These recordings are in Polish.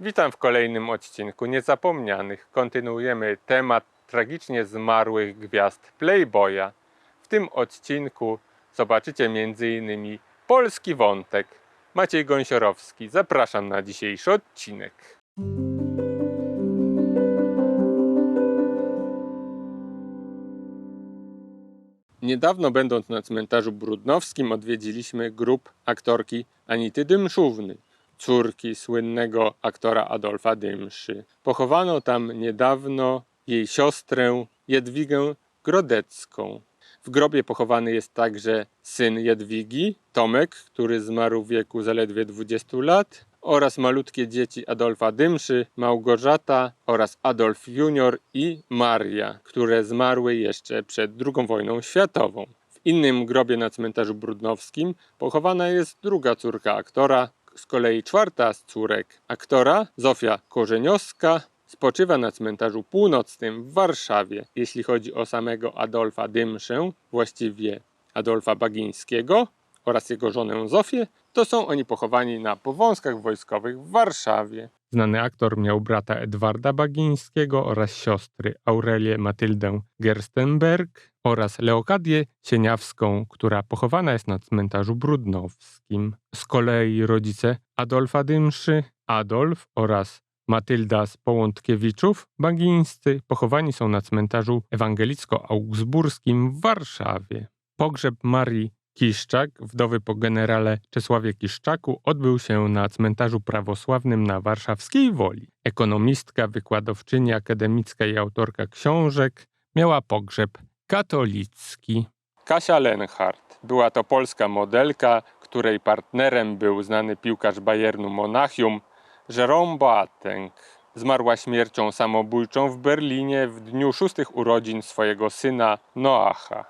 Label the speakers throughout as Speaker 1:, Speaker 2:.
Speaker 1: Witam w kolejnym odcinku Niezapomnianych. Kontynuujemy temat tragicznie zmarłych gwiazd Playboya. W tym odcinku zobaczycie m.in. polski wątek. Maciej Gąsiorowski. Zapraszam na dzisiejszy odcinek. Niedawno będąc na cmentarzu brudnowskim odwiedziliśmy grób aktorki Anity Dymszówny, córki słynnego aktora Adolfa Dymszy. Pochowano tam niedawno jej siostrę Jadwigę Grodecką. W grobie pochowany jest także syn Jadwigi, Tomek, który zmarł w wieku zaledwie 20 lat, oraz malutkie dzieci Adolfa Dymszy, Małgorzata oraz Adolf Junior i Maria, które zmarły jeszcze przed II wojną światową. W innym grobie na cmentarzu brudnowskim pochowana jest druga córka aktora, z kolei czwarta z córek aktora, Zofia Korzeniowska, spoczywa na cmentarzu północnym w Warszawie. Jeśli chodzi o samego Adolfa Dymszę, właściwie Adolfa Bagińskiego oraz jego żonę Zofię, to są oni pochowani na powązkach wojskowych w Warszawie. Znany aktor miał brata Edwarda Bagińskiego oraz siostry Aurelię Matyldę Gerstenberg oraz Leokadię Sieniawską, która pochowana jest na cmentarzu brudnowskim. Z kolei rodzice Adolfa Dymszy, Adolf oraz Matylda z Połątkiewiczów Bagińscy pochowani są na cmentarzu ewangelicko-augsburskim w Warszawie. Pogrzeb Marii Kiszczak, wdowy po generale Czesławie Kiszczaku, odbył się na cmentarzu prawosławnym na warszawskiej Woli. Ekonomistka, wykładowczyni akademicka i autorka książek miała pogrzeb katolicki. Kasia Lenhardt była to polska modelka, której partnerem był znany piłkarz Bayernu Monachium Jerome Boateng. Zmarła śmiercią samobójczą w Berlinie w dniu szóstych urodzin swojego syna Noacha.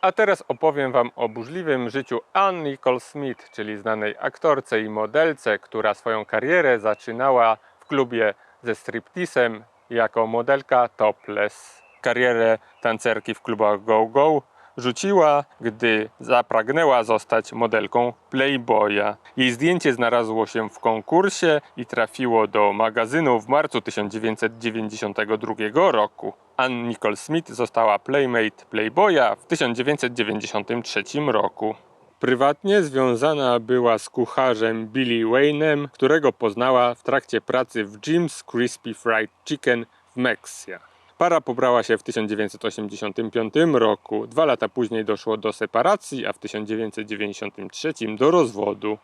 Speaker 1: A teraz opowiem Wam o burzliwym życiu Ann Nicole Smith, czyli znanej aktorce i modelce, która swoją karierę zaczynała w klubie ze striptisem jako modelka topless. Karierę tancerki w klubach Go Go rzuciła, gdy zapragnęła zostać modelką Playboya. Jej zdjęcie znalazło się w konkursie i trafiło do magazynu w marcu 1992 roku. Ann Nicole Smith została Playmate Playboya w 1993 roku. Prywatnie związana była z kucharzem Billy Wayne'em, którego poznała w trakcie pracy w Jim's Crispy Fried Chicken w Meksie. Para pobrała się w 1985 roku. Dwa lata później doszło do separacji, a w 1993 do rozwodu.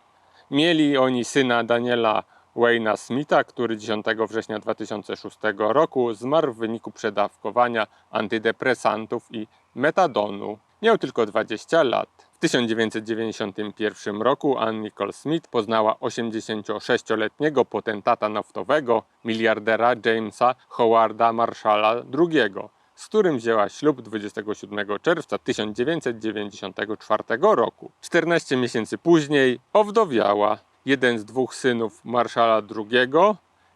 Speaker 1: Mieli oni syna Daniela Wayna Smitha, który 10 września 2006 roku zmarł w wyniku przedawkowania antydepresantów i metadonu. Miał tylko 20 lat. W 1991 roku Ann Nicole Smith poznała 86-letniego potentata naftowego, miliardera Jamesa Howarda Marshalla II, z którym wzięła ślub 27 czerwca 1994 roku. 14 miesięcy później owdowiała. Jeden z dwóch synów Marszala II,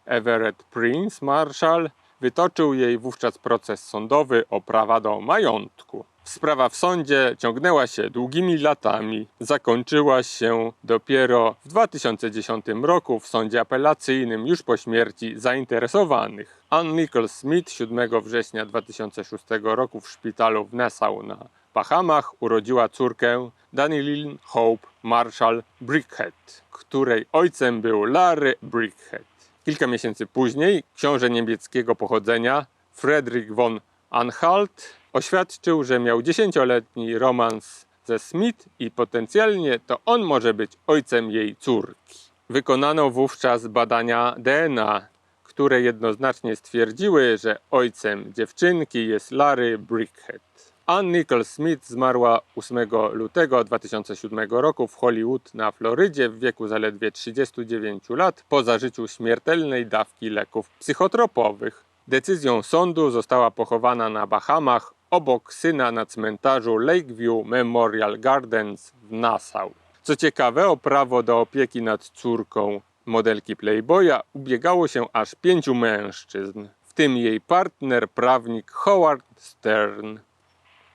Speaker 1: Everett Prince Marshall, wytoczył jej wówczas proces sądowy o prawa do majątku. Sprawa w sądzie ciągnęła się długimi latami. Zakończyła się dopiero w 2010 roku w sądzie apelacyjnym już po śmierci zainteresowanych. Ann Nicole Smith 7 września 2006 roku w szpitalu w Nassau na Bahamach urodziła córkę Danilyn Hope Marshall Brickhead, której ojcem był Larry Brickhead. Kilka miesięcy później książę niemieckiego pochodzenia Friedrich von Anhalt oświadczył, że miał dziesięcioletni romans ze Smith i potencjalnie to on może być ojcem jej córki. Wykonano wówczas badania DNA, które jednoznacznie stwierdziły, że ojcem dziewczynki jest Larry Brickhead. Ann Nicole Smith zmarła 8 lutego 2007 roku w Hollywood na Florydzie w wieku zaledwie 39 lat po zażyciu śmiertelnej dawki leków psychotropowych. Decyzją sądu została pochowana na Bahamach obok syna na cmentarzu Lakeview Memorial Gardens w Nassau. Co ciekawe, o prawo do opieki nad córką modelki Playboya ubiegało się aż pięciu mężczyzn, w tym jej partner, prawnik Howard Stern.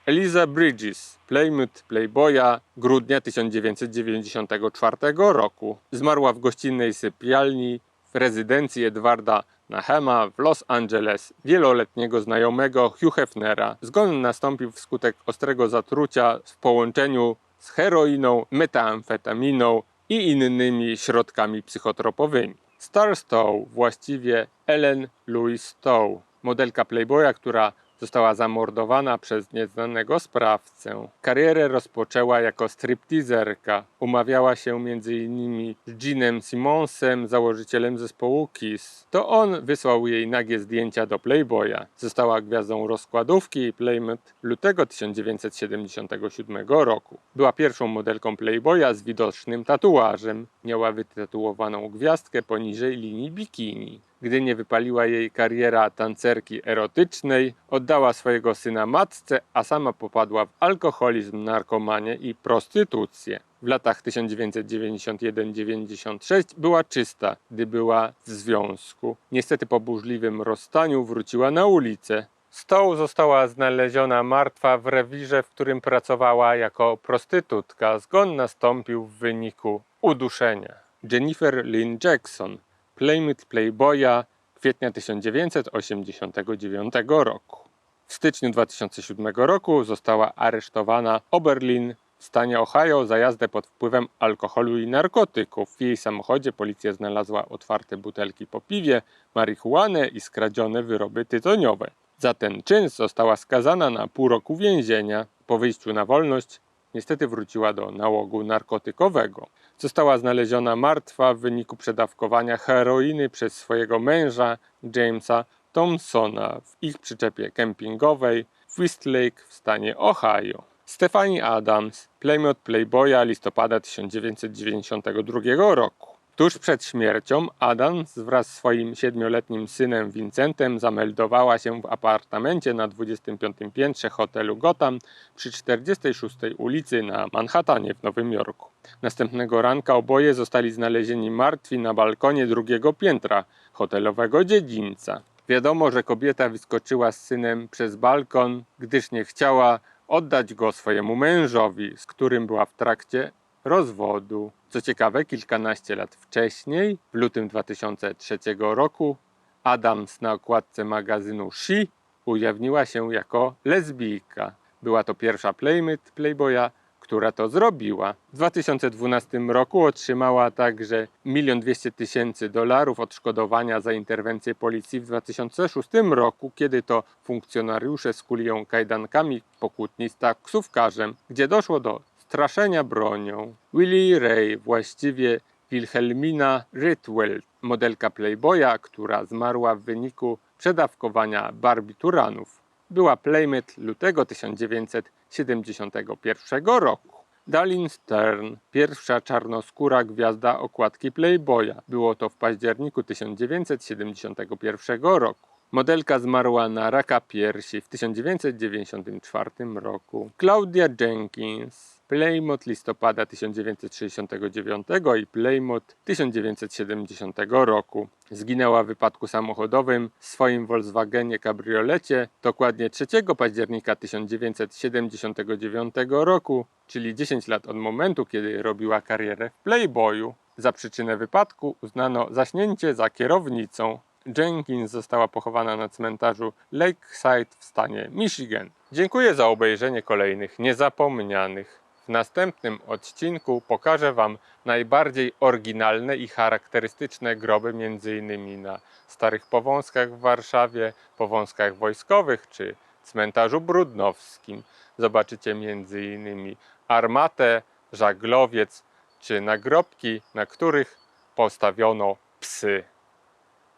Speaker 1: Eliza Bridges, Playmate Playboya, grudnia 1994 roku. Zmarła w gościnnej sypialni w rezydencji Edwarda Nahema w Los Angeles wieloletniego znajomego Hugh Hefnera. Zgon nastąpił wskutek ostrego zatrucia w połączeniu z heroiną, metamfetaminą i innymi środkami psychotropowymi. Star Stowe, właściwie Ellen Louise Stowe, modelka Playboya, która została zamordowana przez nieznanego sprawcę. Karierę rozpoczęła jako stripteaserka. Umawiała się m.in. z Jeanem Simmonsem, założycielem zespołu Kiss. To on wysłał jej nagie zdjęcia do Playboya. Została gwiazdą rozkładówki i Playmate lutego 1977 roku. Była pierwszą modelką Playboya z widocznym tatuażem. Miała wytatuowaną gwiazdkę poniżej linii bikini. Gdy nie wypaliła jej kariera tancerki erotycznej, oddała swojego syna matce, a sama popadła w alkoholizm, narkomanię i prostytucję. W latach 1991-96 była czysta, gdy była w związku. Niestety po burzliwym rozstaniu wróciła na ulicę. Stoł została znaleziona martwa w rewirze, w którym pracowała jako prostytutka. Zgon nastąpił w wyniku uduszenia. Jennifer Lynn Jackson, Playmate Playboya kwietnia 1989 roku. W styczniu 2007 roku została aresztowana Oberlin w stanie Ohio za jazdę pod wpływem alkoholu i narkotyków. W jej samochodzie policja znalazła otwarte butelki po piwie, marihuanę i skradzione wyroby tytoniowe. Za ten czyn została skazana na pół roku więzienia. Po wyjściu na wolność niestety wróciła do nałogu narkotykowego. Została znaleziona martwa w wyniku przedawkowania heroiny przez swojego męża Jamesa Thompsona w ich przyczepie kempingowej w Westlake w stanie Ohio. Stephanie Adams, Playmate Playboya listopada 1992 roku. Tuż przed śmiercią Adams wraz z swoim siedmioletnim synem Vincentem zameldowała się w apartamencie na 25 piętrze hotelu Gotham przy 46 ulicy na Manhattanie w Nowym Jorku. Następnego ranka oboje zostali znalezieni martwi na balkonie drugiego piętra hotelowego dziedzińca. Wiadomo, że kobieta wyskoczyła z synem przez balkon, gdyż nie chciała oddać go swojemu mężowi, z którym była w trakcie rozwodu. Co ciekawe, kilkanaście lat wcześniej, w lutym 2003 roku, Adams na okładce magazynu She ujawniła się jako lesbijka. Była to pierwsza Playmate Playboya, która to zrobiła. W 2012 roku otrzymała także 1 200 tysięcy dolarów odszkodowania za interwencję policji w 2006 roku, kiedy to funkcjonariusze skuli ją kajdankami po kłótni z taksówkarzem, gdzie doszło do straszenia bronią. Willie Ray, właściwie Wilhelmina Ritwell, modelka Playboya, która zmarła w wyniku przedawkowania barbituranów. Była Playmate lutego 1971 roku. Dalin Stern, pierwsza czarnoskóra gwiazda okładki Playboya. Było to w październiku 1971 roku. Modelka zmarła na raka piersi w 1994 roku. Claudia Jenkins, Playmate listopada 1969 i Playmate 1970 roku. Zginęła w wypadku samochodowym w swoim Volkswagenie kabriolecie dokładnie 3 października 1979 roku, czyli 10 lat od momentu, kiedy robiła karierę w Playboyu. Za przyczynę wypadku uznano zaśnięcie za kierownicą. Jenkins została pochowana na cmentarzu Lakeside w stanie Michigan. Dziękuję za obejrzenie kolejnych niezapomnianych. W następnym odcinku pokażę Wam najbardziej oryginalne i charakterystyczne groby, m.in. na Starych Powązkach w Warszawie, Powązkach Wojskowych czy cmentarzu Brudnowskim. Zobaczycie m.in. armatę, żaglowiec czy nagrobki, na których postawiono psy.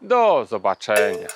Speaker 1: Do zobaczenia.